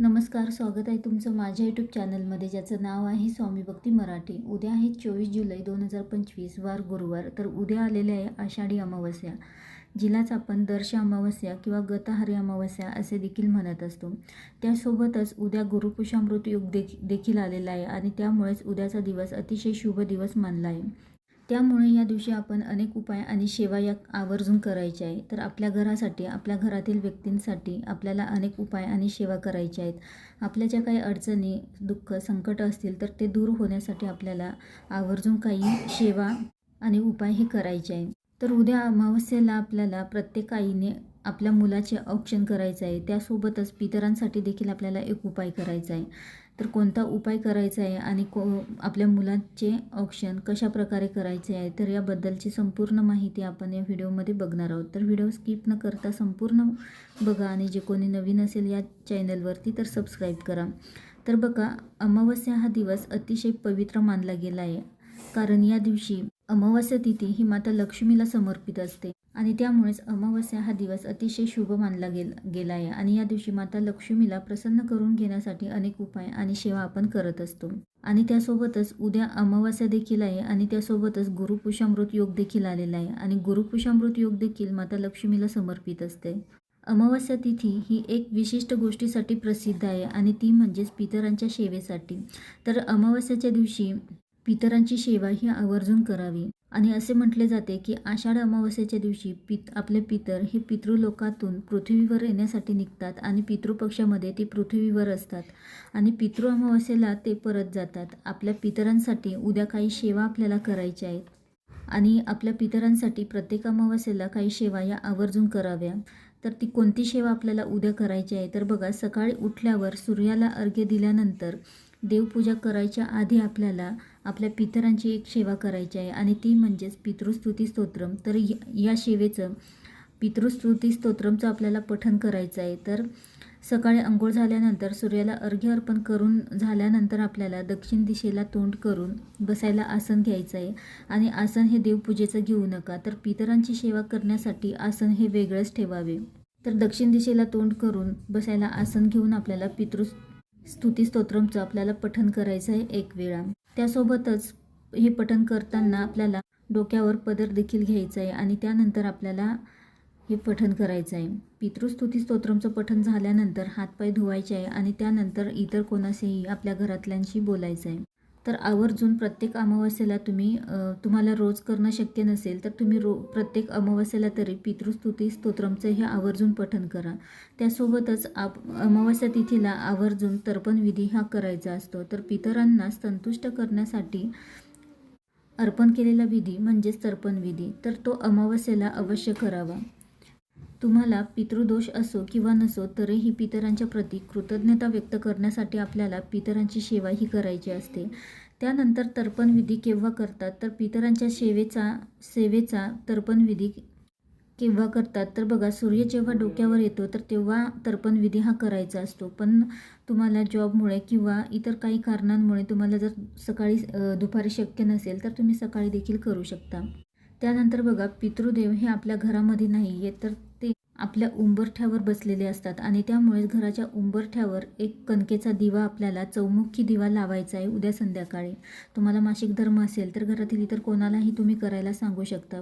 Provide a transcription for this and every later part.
नमस्कार स्वागत आहे तुमचं माझ्या यूट्यूब चॅनलमध्ये ज्याचं नाव आहे स्वामी भक्ती मराठी. उद्या आहे चोवीस जुलै दोन हजार पंचवीस वार गुरुवार. तर उद्या आलेले आहे आषाढी अमावस्या. जिलाच आपण दर्श अमावस्या किंवा गतहारी अमावस्या असे देखील म्हणत असतो. त्यासोबतच उद्या गुरुपुषामृत योग देखी देखील आलेला आहे आणि त्यामुळेच उद्याचा दिवस अतिशय शुभ दिवस मानला आहे. त्यामुळे या दिवशी आपण अनेक उपाय आणि सेवा या आवर्जून करायच्या आहे. तर आपल्या घरासाठी आपल्या घरातील व्यक्तींसाठी आपल्याला अनेक उपाय आणि सेवा करायच्या आहेत. आपल्या ज्या काही अडचणी दुःख संकट असतील तर ते दूर होण्यासाठी आपल्याला आवर्जून काही सेवा आणि उपाय हे करायचे आहे. तर उद्या अमावस्येला आपल्याला प्रत्येक आईने आपल्या मुलाचे औक्षण करायचं आहे. त्यासोबतच पितरांसाठी देखील आपल्याला एक उपाय करायचा आहे. तर कोणता उपाय करायचा आहे आणि को आपल्या मुलांचे ऑप्शन कशा प्रकारे करायचे आहे तर याबद्दलची संपूर्ण माहिती आपण या व्हिडिओमध्ये बघणार आहोत. तर व्हिडिओ स्किप न करता संपूर्ण बघा आणि जे कोणी नवीन असेल या चॅनलवरती तर सबस्क्राईब करा. तर बघा अमावस्या हा दिवस अतिशय पवित्र मानला गेला आहे. कारण या दिवशी अमावस्या तिथी ही माता लक्ष्मीला समर्पित असते. आणि त्यामुळेच अमावस्या हा दिवस अतिशय शुभ मानला गेल गेला आहे आणि या दिवशी माता लक्ष्मीला प्रसन्न करून घेण्यासाठी अनेक उपाय आणि सेवा आपण करत असतो. आणि त्यासोबतच उद्या अमावस्या देखील आहे आणि त्यासोबतच गुरुपुषामृत योग देखील आलेला आहे. आणि गुरुपुषामृत योग देखील माता लक्ष्मीला समर्पित असते. अमावस्या तिथी ही एक विशिष्ट गोष्टीसाठी प्रसिद्ध आहे आणि ती म्हणजेच पितरांच्या सेवेसाठी. तर अमावस्याच्या दिवशी पितरांची सेवा ही आवर्जून करावी. आणि असे म्हटले जाते की आषाढ अमावस्येच्या दिवशी पित आपले पितर हे पितृलोकातून पृथ्वीवर येण्यासाठी निघतात आणि पितृपक्षामध्ये ते पृथ्वीवर असतात. आणि पितृ अमावस्येला ते परत जातात. आपल्या पितरांसाठी उद्या काही सेवा आपल्याला करायच्या आहेत आणि आपल्या पितरांसाठी प्रत्येक अमावस्येला काही सेवा या आवर्जून कराव्या. तर ती कोणती सेवा आपल्याला उद्या करायची आहे? तर बघा सकाळी उठल्यावर सूर्याला अर्घ्य दिल्यानंतर देवपूजा करायच्या आधी आपल्याला आपल्या पितरांची एक सेवा करायची आहे. आणि ती म्हणजेच पितृस्तुती स्तोत्रम. तर या सेवेचं पितृस्तुती स्तोत्रमचं आपल्याला पठन करायचं आहे. तर सकाळी अंघोळ झाल्यानंतर सूर्याला अर्घ्य अर्पण करून झाल्यानंतर आपल्याला दक्षिण दिशेला तोंड करून बसायला आसन घ्यायचं आहे. आणि आसन हे देवपूजेचं घेऊ नका. तर पितरांची सेवा करण्यासाठी आसन हे वेगळंच ठेवावे. तर दक्षिण दिशेला तोंड करून बसायला आसन घेऊन आपल्याला पितृ स्तुती स्तोत्रमचं आपल्याला पठण करायचं आहे एक वेळा. त्यासोबतच हे पठण करताना आपल्याला डोक्यावर पदर देखील घ्यायचं आहे आणि त्यानंतर आपल्याला हे पठण करायचं आहे. पितृस्तुती स्तोत्रमचं पठण झाल्यानंतर हातपाय धुवायचे आहे आणि त्यानंतर इतर कोणाशीही आपल्या घरातल्यांशी बोलायचं आहे. तर आवर्जून प्रत्येक अमावस्येला तुम्ही तुम्हाला रोज करणं शक्य नसेल तर तुम्ही रो प्रत्येक अमावस्येला तरी पितृस्तुती स्तोत्रमचं हे आवर्जून पठन करा. त्यासोबतच आप अमावस्या तिथीला आवर्जून तर्पण विधी हा करायचा असतो. तर पितरांना संतुष्ट करण्यासाठी अर्पण केलेला विधी म्हणजेच तर्पण विधी. तर तो अमावस्येला अवश्य करावा. तुम्हाला पितृदोष असो किंवा नसो तरीही पितरांच्या प्रती कृतज्ञता व्यक्त करण्यासाठी आपल्याला पितरांची सेवा ही करायची असते. त्यानंतर तर्पणविधी केव्हा करतात? तर पितरांच्या सेवेचा सेवेचा तर्पणविधी केव्हा करतात? तर बघा सूर्य जेव्हा डोक्यावर येतो तर तेव्हा तर्पणविधी हा करायचा असतो. पण तुम्हाला जॉबमुळे किंवा इतर काही कारणांमुळे तुम्हाला जर सकाळी दुपारी शक्य नसेल तर तुम्ही सकाळी देखील करू शकता. त्यानंतर बघा पितृदेव हे आपल्या घरामध्ये नाही आहेत तर आपल्या उंबरठ्यावर बसलेले असतात आणि त्यामुळे घराच्या उंबरठ्यावर एक कणकेचा दिवा आपल्याला चौमुखी दिवा लावायचा आहे उद्या संध्याकाळी. तुम्हाला मासिक धर्म असेल तर घरातील इतर कोणालाही तुम्ही करायला सांगू शकता.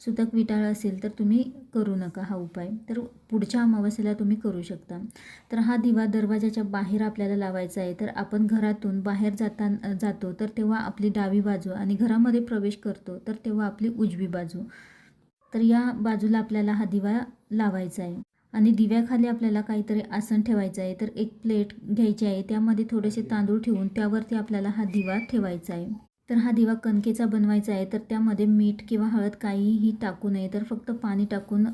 सुतक विटाळ असेल तर तुम्ही करू नका हा उपाय. तर पुढच्या अमावस्येला तुम्ही करू शकता. तर हा दिवा दरवाजाच्या बाहेर आपल्याला लावायचा आहे. तर आपण घरातून बाहेर जाता जातो तर तेव्हा आपली डावी बाजू आणि घरामध्ये प्रवेश करतो तर तेव्हा आपली उजवी बाजू. तर या बाजूला आपल्याला हा दिवा लावायचा आहे. आणि दिव्याखाली आपल्याला काहीतरी आसन ठेवायचं आहे. तर एक प्लेट घ्यायची आहे. त्यामध्ये थोडेसे तांदूळ ठेवून त्यावरती आपल्याला हा दिवा ठेवायचा आहे. तर हा दिवा कणकेचा बनवायचा आहे. तर त्यामध्ये मीठ किंवा हळद काहीही टाकू नये. तर फक्त पाणी टाकून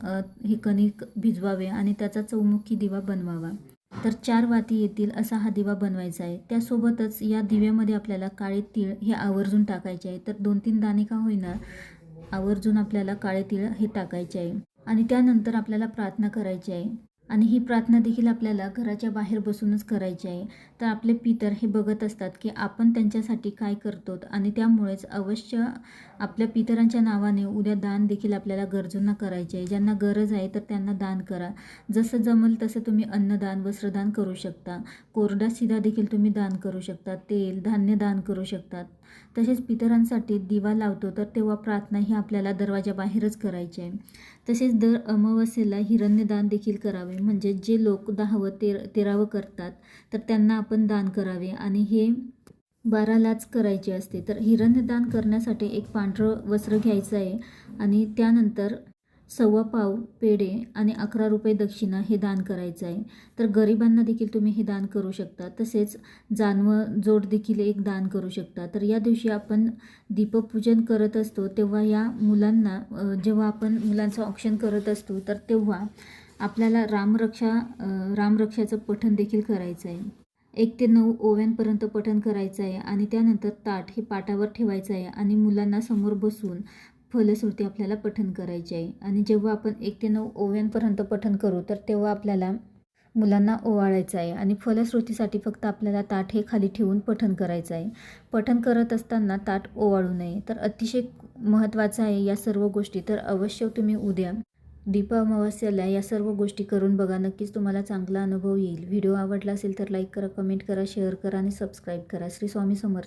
हे कणिक भिजवावे आणि त्याचा चौमुखी दिवा बनवावा. तर चार वाती येतील असा हा दिवा बनवायचा आहे. त्यासोबतच या दिव्यामध्ये आपल्याला काळे तीळ हे आवर्जून टाकायचे आहे. तर दोन तीन दाणे का होईना आवर्जून आपल्याला काळे तिळ हे टाकायचे आहे. आणि त्यानंतर आपल्याला प्रार्थना करायची आहे. आणि ही प्रार्थना देखील आपल्याला घराच्या बाहेर बसूनच करायची आहे. तर आपले पितर हे बघत असतात की आपण त्यांच्यासाठी काय करतो आणि त्यामुळेच अवश्य आपल्या पितरांच्या नावाने उद्या दान देखील आपल्याला गरजूंना करायचे आहे. ज्यांना गरज आहे तर त्यांना दान करा. जसं जमल तसं तुम्ही अन्नदान वस्त्रदान करू शकता. कोरडा शिधा देखील तुम्ही दान करू शकता. तेल धान्य दान करू शकतात. तसेच पितरांसाठी दिवा लावतो तर तेव्हा प्रार्थना ही आपल्याला दरवाजाबाहेरच करायची आहे. तसेच दर अमावस्येला हिरण्यदान देखील करावे. म्हणजे जे लोक दहावं तेर तेरावं करतात तर त्यांना आपण दान करावे. आणि हे बारा लाच करायची असते. तर हिरण्यदान करण्यासाठी एक पांढरं वस्त्र घ्यायचं आहे आणि त्यानंतर सव्वा पाव पेढे आणि अकरा रुपये दक्षिणा हे दान करायचं आहे. तर गरिबांना देखील तुम्ही हे दान करू शकता. तसेच जानवं जोड देखील एक दान करू शकता. तर या दिवशी आपण दीपपूजन करत असतो तेव्हा या मुलांना जेव्हा आपण मुलांचं ऑप्शन करत असतो तर तेव्हा आपल्याला रामरक्षा रामरक्षाचं पठण देखील करायचं आहे. एक ते नऊ ओव्यांपर्यंत पठण करायचं आहे आणि त्यानंतर ताट हे पाटावर ठेवायचं आहे आणि मुलांना समोर बसून फलश्रुती आपल्याला पठण करायची आहे. आणि जेव्हा आपण एक ते नऊ ओव्यांपर्यंत पठण करू तर तेव्हा आपल्याला मुलांना ओवाळायचं आहे आणि फलश्रुतीसाठी फक्त आपल्याला ताट हे खाली ठेवून पठण करायचं आहे. पठण करत असताना ताट ओवाळू नये. तर अतिशय महत्त्वाचं आहे या सर्व गोष्टी. तर अवश्य तुम्ही उद्या दीप अमावस्याला या सर्व गोष्टी करून बघा. नक्कीच तुम्हाला चांगला अनुभव येईल. व्हिडिओ आवडला असेल तर लाईक करा कमेंट करा शेअर करा आणि सबस्क्राईब करा. श्री स्वामी समर्थ